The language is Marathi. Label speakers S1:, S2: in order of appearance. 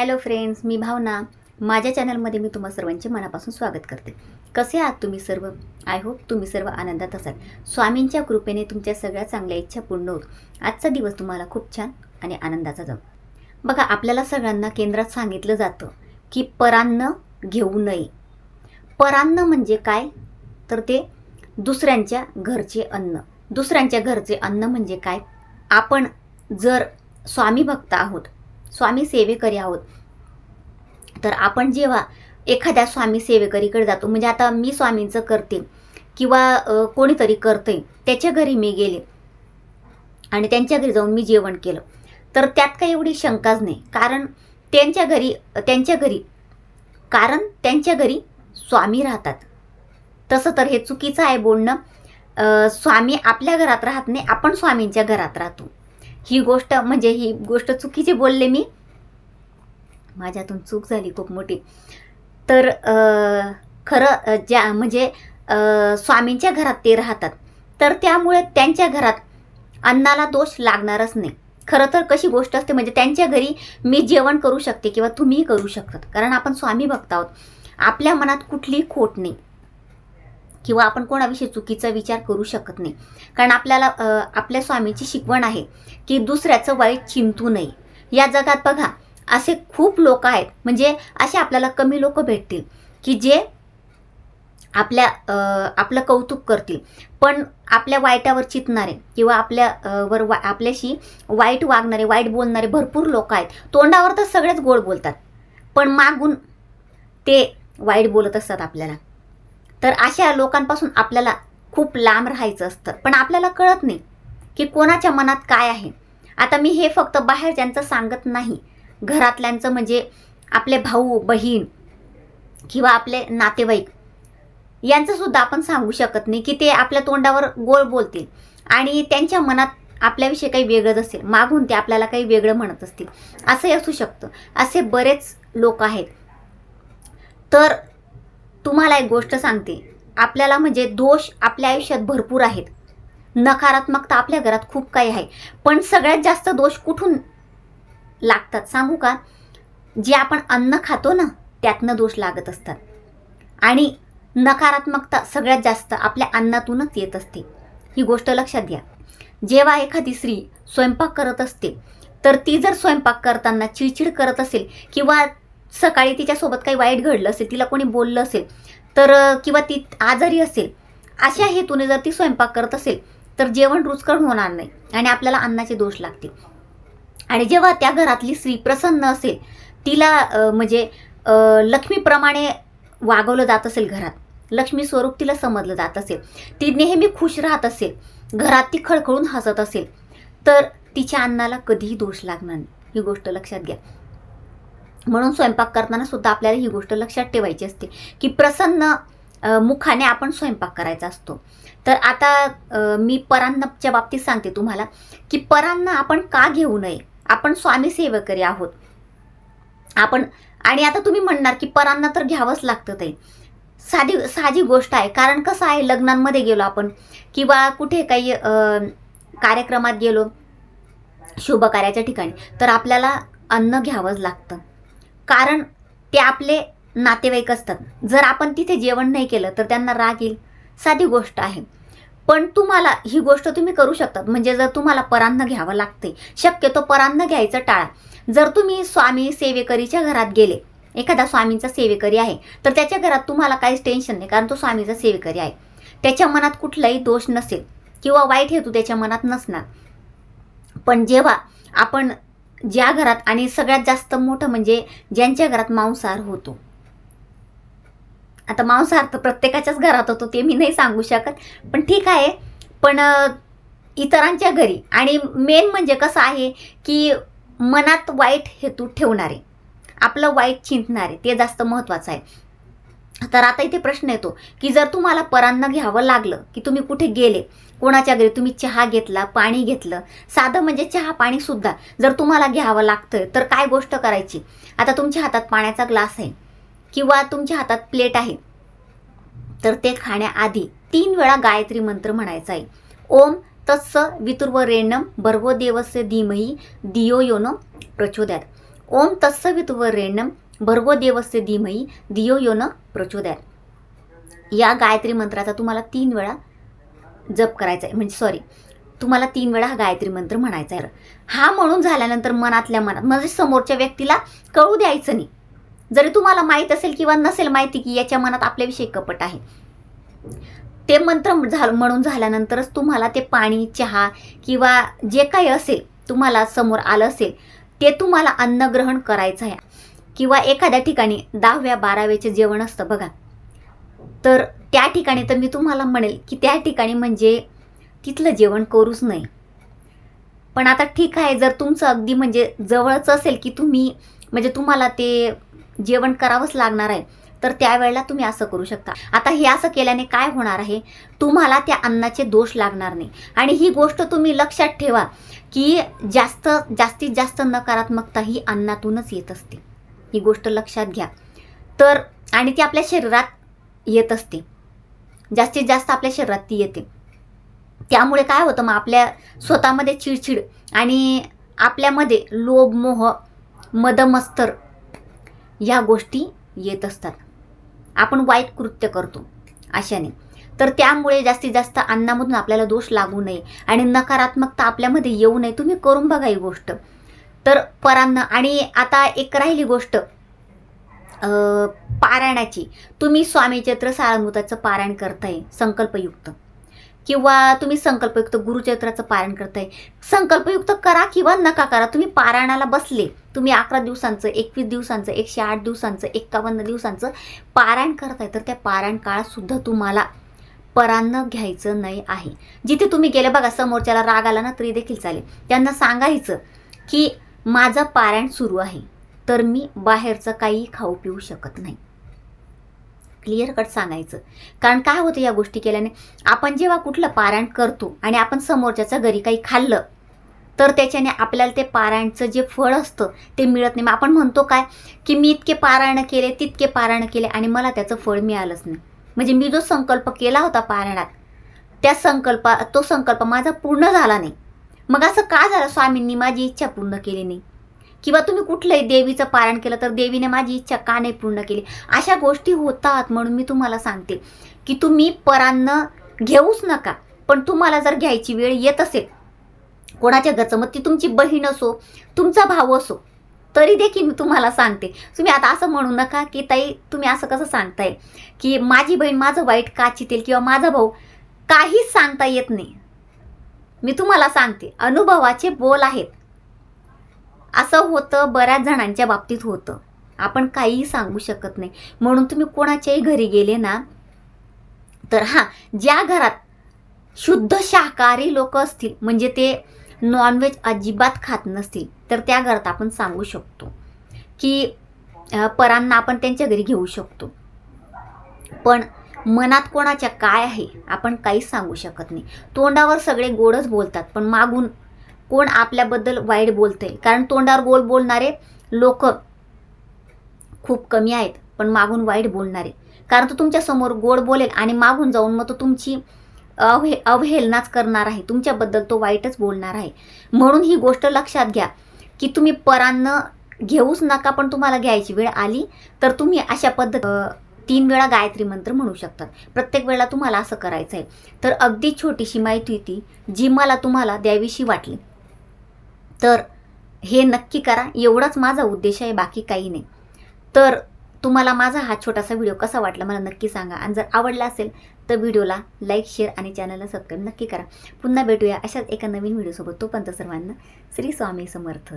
S1: हॅलो फ्रेंड्स मी भावना. माझ्या चॅनलमध्ये मी तुम्हा सर्वांचे मनापासून स्वागत करते. कसे आहात तुम्ही सर्व? आय होप तुम्ही सर्व आनंदात असाल. स्वामींच्या कृपेने तुमच्या सगळ्या चांगल्या इच्छा पूर्ण होत. आजचा दिवस तुम्हाला खूप छान आणि आनंदाचा जाऊ बघा आपल्याला सगळ्यांना केंद्रात सांगितलं जातं की परान्न घेऊ नये. परान्न म्हणजे काय? तर ते दुसऱ्यांच्या घरचे अन्न. दुसऱ्यांच्या घरचे अन्न म्हणजे काय? आपण जर स्वामी भक्त आहोत स्वामी सेवेकरी आहोत. तर आपण जेव्हा एखाद्या स्वामी सेवेकरीकडे जातो म्हणजे आता मी स्वामींचं करते किंवा कोणीतरी करते त्याच्या घरी मी गेले आणि त्यांच्या घरी जाऊन मी जेवण केलं तर त्यात काही एवढी शंकाच नाही. कारण त्यांच्या घरी त्यांच्या घरी कारण त्यांच्या घरी स्वामी राहतात. तसं तर हे चुकीचं आहे बोलणं. स्वामी आपल्या घरात राहत नाही आपण स्वामींच्या घरात राहतो. ही गोष्ट म्हणजे ही गोष्ट चुकीची बोलले मी. माझ्यातून चूक झाली खूप मोठी. तर खरं ज्या म्हणजे स्वामींच्या घरात ते राहतात. तर त्यामुळे त्यांच्या घरात अन्नाला दोष लागणारच नाही. खरं तर कशी गोष्ट असते म्हणजे त्यांच्या घरी मी जेवण करू शकते किंवा तुम्हीही करू शकतात. कारण आपण स्वामी भक्त आहोत. आपल्या मनात कुठलीही खोट नाही. किंवा आपण कोणाविषयी चुकीचा विचार करू शकत नाही. कारण आपल्याला आपल्या स्वामीची शिकवण आहे की दुसऱ्याचं वाईट चिंतू नये. या जगात बघा असे खूप लोक आहेत. म्हणजे असे आपल्याला कमी लोक भेटतील की जे आपल्या आपलं कौतुक करतील. पण आपल्या वाईटावर चितणारे किंवा आपल्या वर वा आपल्याशी वाईट वागणारे वाईट बोलणारे भरपूर लोक आहेत. तोंडावर तर सगळेच गोड बोलतात. पण मागून ते वाईट बोलत असतात आपल्याला. तर अशा लोकांपासून आपल्याला खूप लांब राहायचं असतं. पण आपल्याला कळत नाही की कोणाच्या मनात काय आहे. आता मी हे फक्त बाहेरच्यांचं सांगत नाही घरातल्यांचं म्हणजे आपले भाऊ बहीण किंवा आपले नातेवाईक यांचंसुद्धा आपण सांगू शकत नाही की ते आपल्या तोंडावर गोळ बोलतील आणि त्यांच्या मनात आपल्याविषयी काही वेगळंच असेल. मागून ते आपल्याला काही वेगळं म्हणत असतील. असंही असू शकतं. असे बरेच लोक आहेत. तर तुम्हाला एक गोष्ट सांगते. आपल्याला म्हणजे दोष आपल्या आयुष्यात भरपूर आहेत. नकारात्मकता आपल्या घरात खूप काही आहे. पण सगळ्यात जास्त दोष कुठून लागतात सांगू का? जे आपण अन्न खातो ना त्यातनं दोष लागत असतात. आणि नकारात्मकता सगळ्यात जास्त आपल्या अन्नातूनच येत असते. ही गोष्ट लक्षात घ्या. जेव्हा एखादी स्त्री स्वयंपाक करत असते तर ती जर स्वयंपाक करताना चिडचिड करत असेल किंवा सकाळी तिच्यासोबत काही वाईट घडलं असेल तिला कोणी बोललं असेल तर किंवा ती आजारी असेल अशा हेतूने जर ती स्वयंपाक करत असेल तर जेवण रुचकर होणार नाही आणि आपल्याला अन्नाचे दोष लागतील. आणि जेव्हा त्या घरातली स्त्री प्रसन्न असेल तिला म्हणजे लक्ष्मीप्रमाणे वागवलं जात असेल घरात लक्ष्मी स्वरूप तिला समजलं जात असेल ती नेहमी खुश राहत असेल घरात ती खळखळून हसत असेल तर तिच्या अन्नाला कधीही दोष लागणार नाही. ही गोष्ट लक्षात घ्या. म्हणून स्वयंपाक करताना सुद्धा आपल्याला ही गोष्ट लक्षात ठेवायची असते की प्रसन्न मुखाने आपण स्वयंपाक करायचा असतो. तर आता मी परान्नच्या बाबतीत सांगते तुम्हाला की परान्न आपण का घेऊ नये? आपण स्वामी सेवकरी आहोत. आपण आणि आता तुम्ही म्हणणार की परांना तर घ्यावंच लागतं ते साधी साधी गोष्ट आहे. कारण कसं आहे लग्नांमध्ये गेलो आपण किंवा कुठे काही कार्यक्रमात गेलो शुभकार्याच्या ठिकाणी तर आपल्याला अन्न घ्यावंच लागतं. कारण ते आपले नातेवाईक असतात. जर आपण तिथे जेवण नाही केलं तर त्यांना राग येईल. साधी गोष्ट आहे. पण तुम्हाला ही गोष्ट तुम्ही करू शकतात. म्हणजे जर तुम्हाला परान्न घ्यावं लागते शक्यतो परान्न घ्यायचं टाळा. जर तुम्ही स्वामी सेवेकरीच्या घरात गेले एखादा स्वामींचा सेवेकरी आहे तर त्याच्या घरात तुम्हाला काहीच टेन्शन नाही कारण तो स्वामीचा सेवेकरी आहे. त्याच्या मनात कुठलाही दोष नसेल किंवा वाईट हेतू त्याच्या मनात नसणार. पण जेव्हा आपण ज्या घरात आणि सगळ्यात जास्त मोठं म्हणजे ज्यांच्या घरात मांसाहार होतो. आता मांसाहार तर प्रत्येकाच्याच घरात होतो ते मी नाही सांगू शकत. पण ठीक आहे. पण इतरांच्या घरी आणि मेन म्हणजे कसं आहे की मनात वाईट हेतू ठेवणारे आपलं वाईट चिंतणारे ते जास्त महत्त्वाचं आहे. तर आता इथे प्रश्न येतो की जर तुम्हाला परांना घ्यावं लागलं की तुम्ही कुठे गेले कोणाच्या घरी तुम्ही चहा घेतला पाणी घेतलं साधं म्हणजे चहा पाणी सुद्धा जर तुम्हाला घ्यावं लागतं तर काय गोष्ट करायची? आता तुमच्या हातात पाण्याचा ग्लास आहे किंवा तुमच्या हातात प्लेट आहे तर ते खाण्याआधी तीन वेळा गायत्री मंत्र म्हणायचा आहे. ओम तत्स वितुर्व रेणम देवस्य धीमही दियो योनो प्रचोदयात. ओम तत्स वितुर्व रेणम भर्गो देवस्य धीमही धियो यो न प्रचोदयात. या गायत्री मंत्राचा तुम्हाला तीन वेळा जप करायचा आहे म्हणजे सॉरी तुम्हाला तीन वेळा हा गायत्री मंत्र म्हणायचा आहे हा म्हणून झाल्यानंतर मनातल्या मनात म्हणजे समोरच्या व्यक्तीला कळू द्यायचं नाही. जरी तुम्हाला माहीत असेल किंवा नसेल माहिती की याच्या मनात आपल्याविषयी कपट आहे. ते मंत्र झालं म्हणून झाल्यानंतरच तुम्हाला ते पाणी चहा किंवा जे काही असेल तुम्हाला समोर आलं असेल ते तुम्हाला अन्न ग्रहण करायचं आहे किंवा एखाद्या ठिकाणी दहाव्या बाराव्याचे जेवण असतं बघा. तर त्या ठिकाणी तर मी तुम्हाला म्हणेल की त्या ठिकाणी म्हणजे तिथलं जेवण करूच नाही. पण आता ठीक आहे जर तुमचं अगदी म्हणजे जवळच असेल की तुम्ही म्हणजे तुम्हाला ते जेवण करावंच लागणार आहे तर त्यावेळेला तुम्ही असं करू शकता. आता हे असं केल्याने काय होणार आहे? तुम्हाला त्या अन्नाचे दोष लागणार नाही. आणि ही गोष्ट तुम्ही लक्षात ठेवा की जास्त जास्तीत जास्त नकारात्मकता ही अन्नातूनच येत असते. ही गोष्ट लक्षात घ्या. तर आणि ती आपल्या शरीरात येत असते. जास्तीत जास्त आपल्या शरीरात ती येते. त्यामुळे काय होतं मग आपल्या स्वतःमध्ये चिडचिड आणि आपल्यामध्ये लोभ मोह मदमस्तर ह्या गोष्टी येत असतात. आपण वाईट कृत्य करतो अशाने. तर त्यामुळे जास्तीत जास्त अन्नामधून आपल्याला दोष लागू नये आणि नकारात्मकता आपल्यामध्ये येऊ नये. तुम्ही करून बघा ही गोष्ट. तर परांना आणि आता एक राहिली गोष्ट. पारायणाची. तुम्ही स्वामी साळमुताचं पारायण करताय संकल्पयुक्त. किंवा तुम्ही संकल्पयुक्त गुरुचैत्राचं पारायण करताय. संकल्पयुक्त करा किंवा नका करा तुम्ही पारायणाला बसले. तुम्ही अकरा दिवसांचं एकवीस दिवसांचं एकशे आठ दिवसांचं एक्कावन्न दिवसांचं पारायण करताय तर त्या पारायण काळातसुद्धा तुम्हाला परान्न घ्यायचं नाही आहे. जिथे तुम्ही गेले बघा समोरच्याला राग आला ना तरी देखील चालेल. त्यांना सांगायचं की माझं पारायण सुरू आहे तर मी बाहेरचं काही खाऊ पिऊ शकत नाही. क्लिअर कट सांगायचं. कारण काय होतं या गोष्टी केल्याने? आपण जेव्हा कुठलं पारायण करतो आणि आपण समोरच्याचं घरी काही खाल्लं तर त्याच्याने आपल्याला ते पारायणचं जे फळ असतं ते मिळत नाही. मग आपण म्हणतो काय? की मी इतके पारायण केले तितके पारायण केले आणि मला त्याचं फळ मिळालंच नाही. म्हणजे मी जो संकल्प केला होता पारायणात त्या संकल्पा तो संकल्प माझा पूर्ण झाला नाही. मग असं का झालं स्वामींनी माझी इच्छा पूर्ण केली नाही? किंवा तुम्ही कुठलंही देवीचं पारायण केलं तर देवीने माझी इच्छा का नाही पूर्ण केली? अशा गोष्टी होतात म्हणून मी तुम्हाला सांगते की तुम्ही परान्न घेऊच नका. पण तुम्हाला जर घ्यायची वेळ येत असेल कोणाच्या घरचं मग ती तुमची बहीण असो तुमचा भाऊ असो तरी देखील मी तुम्हाला सांगते. तुम्ही आता असं म्हणू नका की ताई तुम्ही असं कसं सांगताय? की माझी बहीण माझं वाईट का चितेल किंवा माझा भाऊ काहीच सांगता येत नाही. मी तुम्हाला सांगते अनुभवाचे बोल आहेत. असं होतं बऱ्याच जणांच्या बाबतीत होतं. आपण काहीही सांगू शकत नाही. म्हणून तुम्ही कोणाच्याही घरी गेले ना तर हां ज्या घरात शुद्ध शाकाहारी लोक असतील म्हणजे ते नॉनव्हेज अजिबात खात नसतील तर त्या घरात आपण सांगू शकतो की परांना आपण त्यांच्या घरी घेऊ शकतो. पण मनात कोणाच्या काय आहे आपण काहीच सांगू शकत नाही. तोंडावर सगळे गोडच बोलतात पण मागून कोण आपल्याबद्दल वाईट बोलतंय? कारण तोंडावर गोल बोलणारे लोक खूप कमी आहेत पण मागून वाईट बोलणारे. कारण तो तुमच्यासमोर गोड बोलेल आणि मागून जाऊन मग तो तुमची अवहे अवहेलनाच करणार आहे. तुमच्याबद्दल तो वाईटच बोलणार आहे. म्हणून ही गोष्ट लक्षात घ्या की तुम्ही परांना घेऊच नका पण तुम्हाला घ्यायची वेळ आली तर तुम्ही अशा पद्धत तीन वेळा गायत्री मंत्र म्हणू शकतात. प्रत्येक वेळेला तुम्हाला असं करायचं आहे तर अगदी छोटीशी माहिती होती जी मला तुम्हाला द्यावीशी वाटली. तर हे नक्की करा एवढाच माझा उद्देश आहे बाकी काही नाही. तर तुम्हाला माझा हा छोटासा व्हिडिओ कसा वाटला मला नक्की सांगा. आणि जर आवडला असेल तर व्हिडिओला लाईक शेअर आणि चॅनलला सबस्क्राईब नक्की करा. पुन्हा भेटूया अशाच एका नवीन व्हिडिओसोबत. तोपर्यंत सर्वांना श्री स्वामी समर्थ.